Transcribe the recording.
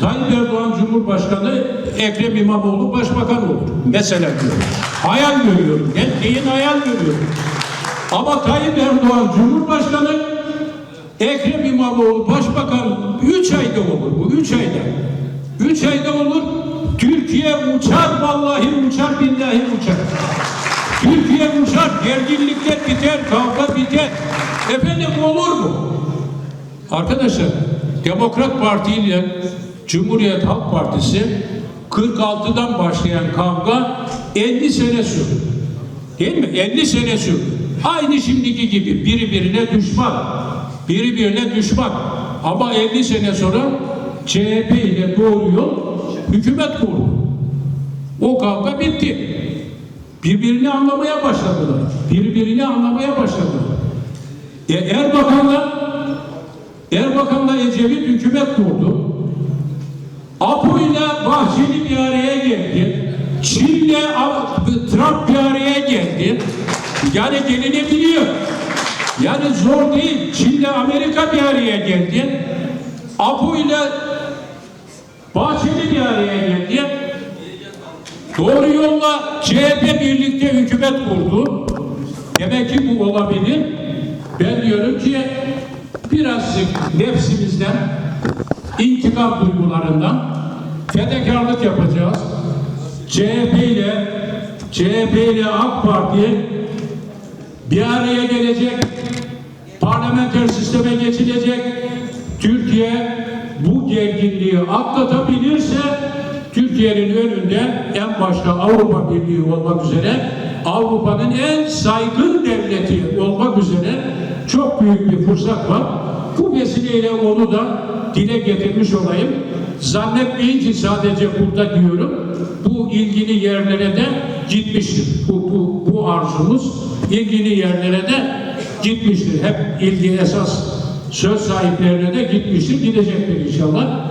Tayyip Erdoğan Cumhurbaşkanı, Ekrem İmamoğlu Başbakan olur. Mesela diyorum. Hayal görüyorum. Gençliğin hayal görüyorum. Ama Tayyip Erdoğan Cumhurbaşkanı, Ekrem İmamoğlu Başbakan 3 ayda olur bu. 3 ayda. 3 ayda olur. Türkiye uçar vallahi uçar billahi uçar. Türkiye uçar. Gerginlikler biter. Kavga biter. Efendim olur mu? Arkadaşlar Demokrat Parti ile Cumhuriyet Halk Partisi 46'dan başlayan kavga 50 sene sürdü. Değil mi? 50 sene sürdü. Aynı şimdiki gibi biri birine düşman. Biri birine düşman. Ama 50 sene sonra CHP ile Doğru Yol hükümet kurdu. O kavga bitti. Birbirini anlamaya başladılar. Birbirini anlamaya başladılar. E, Erbakan'la Erbakan'la Ecevit hükümet kurdu. Apo ile Bahçeli bir araya geldi. Çin'le Trump bir araya geldi. Yani gelinebiliyor. Yani zor değil. Çin'le Amerika bir araya geldi. Apo ile Bahçeli bir araya geldi. Doğru yolla CHP birlikte hükümet kurdu. Demek ki bu olabilir. Ben diyorum ki birazcık nefsimizden, intikam duygularından fedakarlık yapacağız. CHP ile CHP ile AK Parti bir araya gelecek, parlamenter sisteme geçilecek. Türkiye bu gerginliği atlatabilirse Türkiye'nin önünde en başta Avrupa Birliği olmak üzere Avrupa'nın en saygın devleti olmak üzere bir fırsat var. Bu vesileyle onu da dile getirmiş olayım. Zannetmeyin ki sadece burada diyorum. Bu ilgili yerlere de gitmiştir. Bu, bu, bu arzumuz ilgili yerlere de gitmiştir. Hep ilgi esas söz sahiplerine de gitmiştir. Gidecektir inşallah.